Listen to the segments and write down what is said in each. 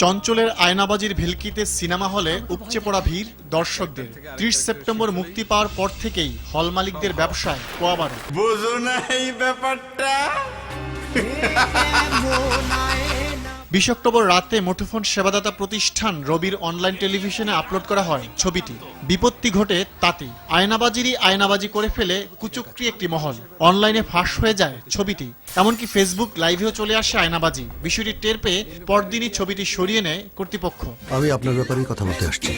চঞ্চলের আয়নাবাজির ভেলকিতে cinema হলে উপচে পড়া ভিড় দর্শকদের। ত্রিশ সেপ্টেম্বর মুক্তি পাওয়ার পর থেকেই হল মালিকদের ব্যবসায় কোয়াবার। বোঝো না এই ব্যাপারটা। বিশ অক্টোবর রাতে মুঠোফোন সেবাদাতা প্রতিষ্ঠান রবির অনলাইন টেলিভিশনে আপলোড করা হয় ছবিটি। বিপত্তি ঘটে তাতেই। আয়নাবাজিরই আয়নাবাজি করে ফেলে কুচুকরি একটি মহল। অনলাইনে ফাঁস হয়ে যায় ছবিটি। এমনকি ফেসবুক লাইভেও চলে আসে আয়নাবাজি। বিষয়টি টের পেয়ে পরদিনই ছবিটি সরিয়ে নেয় কর্তৃপক্ষ। আমি আপনার ব্যাপারেই কথা বলতে আসছি।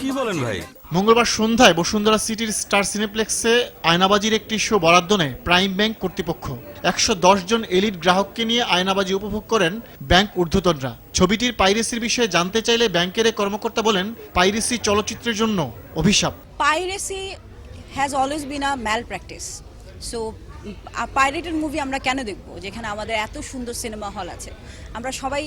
কি বলেন ভাই? মঙ্গলবার সন্ধ্যায় বসুন্ধরা সিটির স্টার সিনেপ্লেক্সে আয়নাবাজির একটি শো বরাদ্দ নেয় প্রাইম ব্যাংক কর্তৃপক্ষ। একশো দশ জন এলিট গ্রাহককে নিয়ে আয়নাবাজি উপভোগ করেন ব্যাংক ঊর্ধ্বতনরা। ছবিটির পাইরেসির বিষয়ে জানতে চাইলে ব্যাংকের এক কর্মকর্তা বলেন, পাইরেসি চলচ্চিত্রের জন্য অভিশাপ। Piracy has always been a mal malpractice so pirated movie আমরা কেন দেখব? যেখানে আমাদের এত সুন্দর সিনেমা হল আছে। আমরা সবাই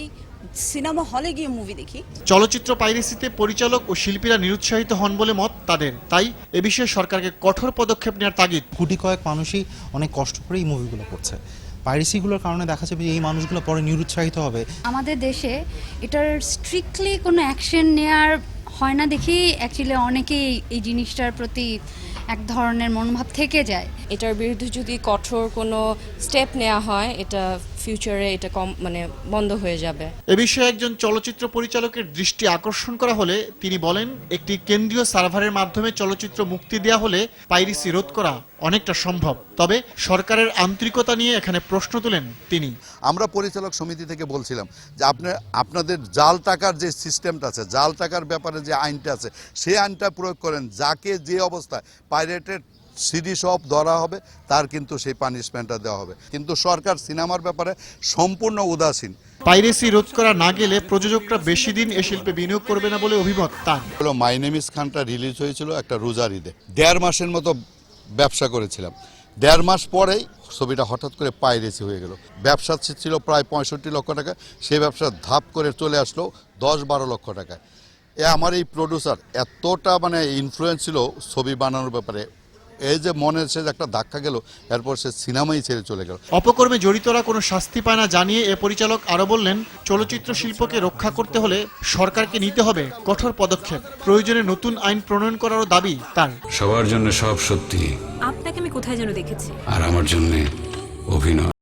সিনেমা হলে গিয়ে মুভি দেখি। চলচ্চিত্র পাইরেসিতে পরিচালক ও শিল্পীরা নিরুৎসাহিত হন বলে মত তাদের। তাই এ বিষয়ে সরকারকে কঠোর পদক্ষেপ নেওয়ার তাগিদ। কোটি কয়েক মানুষই অনেক কষ্ট করে এই মুভিগুলো করছে। পাইরেসিগুলোর কারণে দেখা যাবে যে এই মানুষগুলো পরে নিরুৎসাহিত হবে। আমাদের দেশে এটার স্ট্রিক্টলি কোনো অ্যাকশন নেয়ার হয় না দেখেই অ্যাকচুয়ালি অনেকেই এই জিনিসটার প্রতি এক ধরনের মনোভাব থেকে যায়। এটার বিরুদ্ধে যদি কঠোর কোনো স্টেপ নেওয়া হয় এটা ফিউচারে এটা কম মানে বন্ধ হয়ে যাবে। এ বিষয়ে একজন চলচ্চিত্র পরিচালকের দৃষ্টি আকর্ষণ করা হলে তিনি বলেন একটি কেন্দ্রীয় সার্ভারের মাধ্যমে চলচ্চিত্র মুক্তি দেওয়া হলে পাইরিসি রোধ করা অনেকটা সম্ভব। তবে সরকারের আন্তরিকতা নিয়ে এখানে প্রশ্ন তোলেন তিনি। আমরা পরিচালক সমিতি থেকে বলছিলাম যে আপনার আপনাদের জাল টাকার যে সিস্টেমটা আছে জাল টাকার ব্যাপারে যে আইনটা আছে সেই আইনটা প্রয়োগ করেন যাকে যে অবস্থায় পাইরেটেড সিডি সব ধরা হবে তার কিন্তু সেই পানিশমেন্টটা দেওয়া হবে। কিন্তু সরকার সিনেমার ব্যাপারে সম্পূর্ণ উদাসীন। পাইরেসি রোধ করা না গেলে প্রযোজকরা বেশি দিন এ শিল্পে বিনিয়োগ করবে না বলে অভিমত তার। হলো মাই নেম ইস খানটা রিলিজ হয়েছিল একটা রোজার ঈদে। দেড় মাসের মতো ব্যবসা করেছিলাম। দেড় মাস পরেই ছবিটা হঠাৎ করে পাইরেসি হয়ে গেল। ব্যবসা ছিল প্রায় পঁয়ষট্টি লক্ষ টাকা। সেই ব্যবসা ধাপ করে চলে আসলো দশ বারো লক্ষ টাকায়। এ আমার এই প্রডিউসার এতটা মানে ইনফ্লুয়েন্স ছিল ছবি বানানোর ব্যাপারে। এই যে মনের সে একটা ধাক্কা গেল এরপর সে সিনেমাই ছেড়ে চলে গেল। অপকর্মে জড়িতরা কোনো শাস্তি পায় না জানিয়ে এ পরিচালক আরও বললেন চলচ্চিত্র শিল্পকে রক্ষা করতে হলে সরকারকে নিতে হবে কঠোর পদক্ষেপ। প্রয়োজনে নতুন আইন প্রণয়ন করারও দাবি তার। সবার জন্য সব সত্যি। আপনাকে আমি কোথায় যেন দেখেছি? আর আমার জন্য অভিনয়।